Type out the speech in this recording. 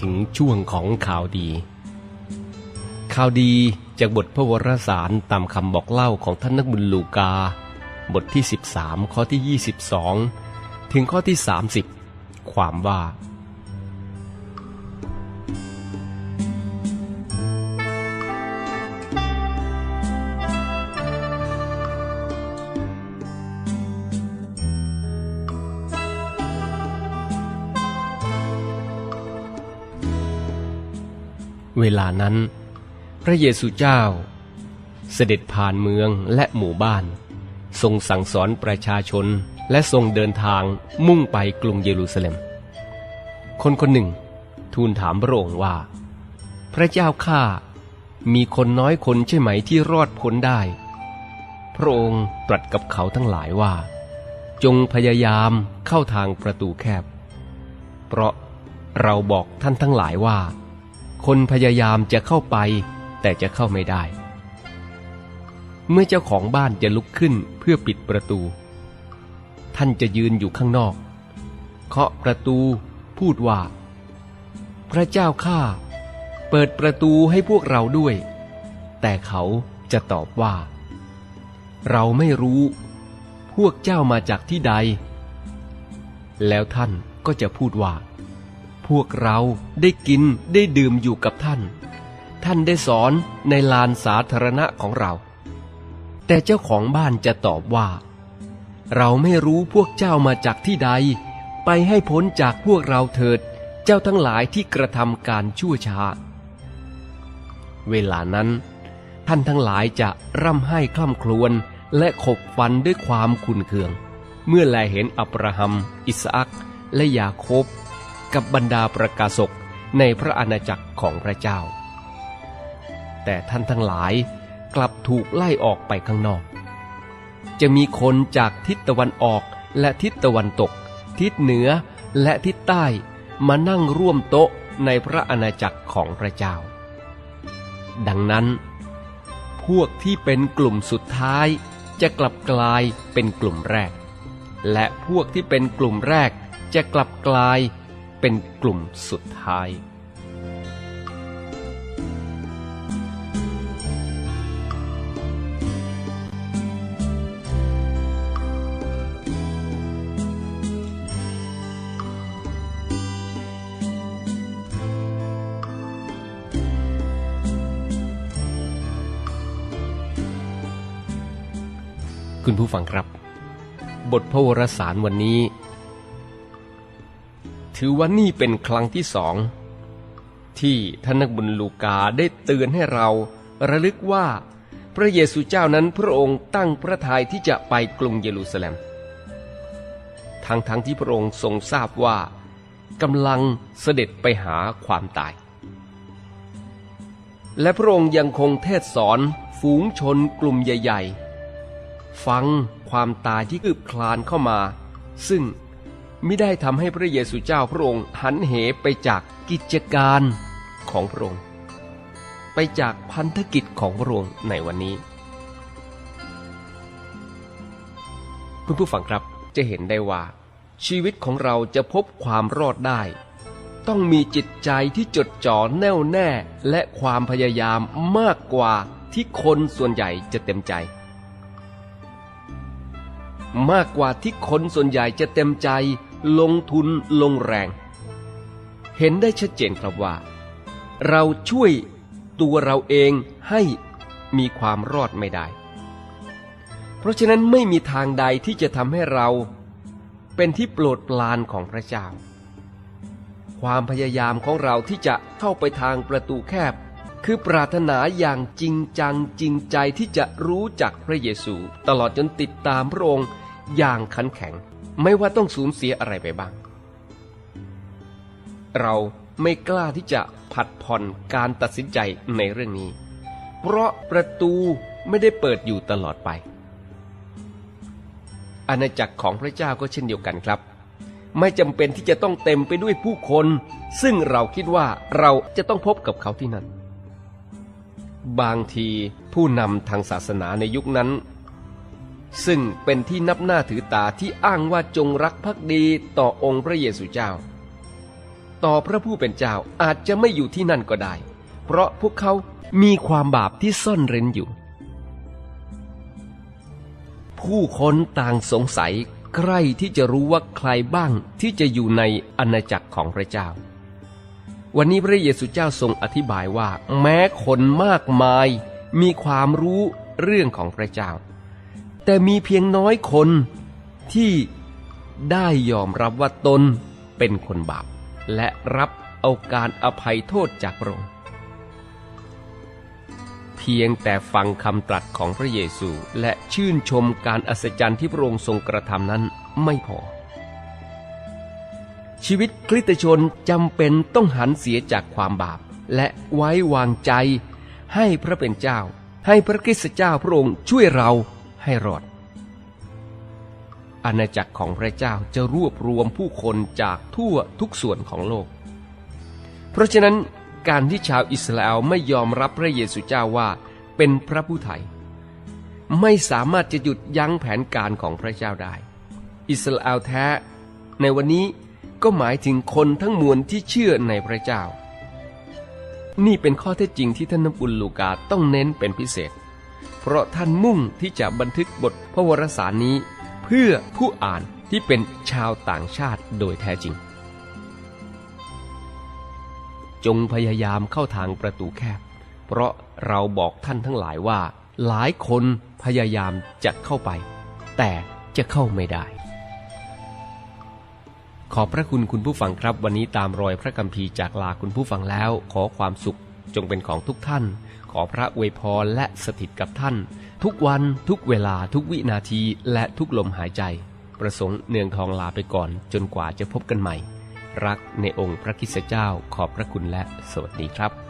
ถึงช่วงของข่าวดี ข่าวดีจากบทพระวรสารตามคำบอกเล่าของท่านนักบุญลูกา บทที่ 13 ข้อที่ 22 ถึงข้อที่ 30 ความว่า เวลานั้น พระเยซูเจ้า เสด็จผ่านเมืองและหมู่บ้าน ทรงสั่งสอนประชาชนและทรงเดินทางมุ่งไปกรุงเยรูซาเล็ม คนคนหนึ่ง ทูลถามพระองค์ว่า พระเจ้าข้ามีคนน้อยคนใช่ไหมที่รอดพ้นได้ พระองค์ตรัสกับเขาทั้งหลายว่า จงพยายามเข้าทางประตูแคบ เพราะเราบอกท่านทั้งหลายว่า คนพยายามจะเข้าไป แต่จะเข้าไม่ได้ เมื่อเจ้าของบ้านจะลุกขึ้นเพื่อปิดประตู ท่านจะยืนอยู่ข้างนอก เคาะประตูพูดว่า พระเจ้าข้าเปิดประตูให้พวกเราด้วย แต่เขาจะตอบว่า เราไม่รู้ พวกเจ้ามาจากที่ใด แล้วท่านก็จะพูดว่า พวกเราได้กินได้ดื่มอยู่กับท่าน ท่านได้สอนในลานสาธารณะของเรา แต่เจ้าของบ้านจะตอบว่า เราไม่รู้พวกเจ้ามาจากที่ใด ไปให้พ้นจากพวกเราเถิด เจ้าทั้งหลายที่กระทำการชั่วช้า เวลานั้น ท่านทั้งหลายจะร่ำไห้คล่ำครวญและขบฟันด้วยความขุนเคือง เมื่อแลเห็นอับราฮัม อิสอักและยาโคบ กับบรรดาประกาศกในพระอาณาจักรของพระเจ้า แต่ท่านทั้งหลายกลับถูกไล่ออกไปข้างนอก จะมีคนจากทิศตะวันออกและทิศตะวันตก ทิศเหนือและทิศใต้มานั่งร่วมโต๊ะในพระอาณาจักรของพระเจ้า ดังนั้น พวกที่เป็นกลุ่มสุดท้ายจะกลับกลายเป็นกลุ่มแรก และพวกที่เป็นกลุ่มแรกจะกลับกลาย เป็นกลุ่มสุดท้าย คุณผู้ฟังครับ บทพระวรสารวันนี้ ถือว่านี่เป็นครั้งที่สองที่ท่านนักบุญลูกาได้เตือนให้เราระลึกว่า พระเยซูเจ้านั้นพระองค์ตั้งพระทัยที่จะไปกรุงเยรูซาเล็ม ทั้งทั้งที่พระองค์ทรงทราบว่ากำลังเสด็จไปหาความตาย และพระองค์ยังคงเทศสอนฝูงชนกลุ่มใหญ่ ๆ ฟังความตายที่คืบคลานเข้ามา ซึ่ง ม่ได้ทำให้พระเยซูเจ้าพระองค์หันเหไปจากกิจการของพระองค์ ไปจากพันธกิจของพระองค์ในวันนี้ คุณผู้ฟังครับจะเห็นได้ว่า ชีวิตของเราจะพบความรอดได้ ต้องมีจิตใจที่จดจ่อแน่วแน่และความพยายามมากกว่าที่คนส่วนใหญ่จะเต็มใจมากกว่าที่คนส่วนใหญ่จะเต็มใจ ลงทุนลงแรง เห็นได้ชัดเจนครับว่า เราช่วยตัวเราเองให้มีความรอดไม่ได้ เพราะฉะนั้นไม่มีทางใดที่จะทำให้เราเป็นที่โปรดปรานของพระเจ้า ความพยายามของเราที่จะเข้าไปทางประตูแคบ คือปรารถนาอย่างจริงจังจริงใจที่จะรู้จักพระเยซู ตลอดจนติดตามพระองค์อย่างขันแข็ง ไม่ว่าต้องสูญเสียอะไรไปบ้าง เราไม่กล้าที่จะผัดผ่อนการตัดสินใจในเรื่องนี้ เพราะประตูไม่ได้เปิดอยู่ตลอดไป อาณาจักรของพระเจ้าก็เช่นเดียวกันครับ ไม่จำเป็นที่จะต้องเต็มไปด้วยผู้คน ซึ่งเราคิดว่าเราจะต้องพบกับเขาที่นั่น บางทีผู้นำทางศาสนาในยุคนั้น ซึ่งเป็นที่นับหน้าถือตาที่อ้างว่าจงรักภักดีต่อองค์พระเยซูเจ้า ต่อพระผู้เป็นเจ้าอาจจะไม่อยู่ที่นั่นก็ได้ เพราะพวกเขามีความบาปที่ซ่อนเร้นอยู่ ผู้คนต่างสงสัยใกล้ที่จะรู้ว่าใครบ้างที่จะอยู่ในอาณาจักรของพระเจ้า วันนี้พระเยซูเจ้าทรงอธิบายว่า แม้คนมากมายมีความรู้เรื่องของพระเจ้า แต่มีเพียงน้อยคนที่ได้ยอมรับว่าตนเป็นคนบาป และรับเอาการอภัยโทษจากพระองค์เพียงแต่ฟังคำตรัสของพระเยซูและชื่นชมการอัศจรรย์ที่พระองค์ทรงกระทำนั้นไม่พอ ชีวิตคริสตชนจำเป็นต้องหันเสียจากความบาป และไว้วางใจ ให้พระเป็นเจ้า ให้พระคริสตเจ้าพระองค์ช่วยเรา ให้รอด อาณาจักรของพระเจ้าจะรวบรวมผู้คนจากทั่วทุกส่วนของโลก เพราะฉะนั้นการที่ชาวอิสราเอลไม่ยอมรับพระเยซูเจ้าว่าเป็นพระผู้ไถ่ไม่สามารถจะหยุดยั้งแผนการของพระเจ้าได้ อิสราเอลแท้ ในวันนี้ก็หมายถึงคนทั้งมวลที่เชื่อในพระเจ้า นี่เป็นข้อเท็จจริงที่ท่านน้ำปุลลูกาต้องเน้นเป็นพิเศษ เพราะท่านมุ่งที่จะบันทึกบทพระวรสารนี้ เพื่อผู้อ่านที่เป็นชาวต่างชาติโดยแท้จริง จงพยายามเข้าทางประตูแคบ เพราะเราบอกท่านทั้งหลายว่า หลายคนพยายามจะเข้าไป แต่จะเข้าไม่ได้ ขอบพระคุณคุณผู้ฟังครับ วันนี้ตามรอยพระคัมภีร์จากลาคุณผู้ฟังแล้ว ขอความสุขจงเป็นของทุกท่าน ขอพระอวยพรและสถิตกับท่าน ทุกวันทุกเวลาทุกวินาทีและทุกลมหายใจ ประสงค์เนืองทองลาไปก่อนจนกว่าจะพบกันใหม่ รักในองค์พระคิสเจ้าขอบพระคุณและสวัสดีครับ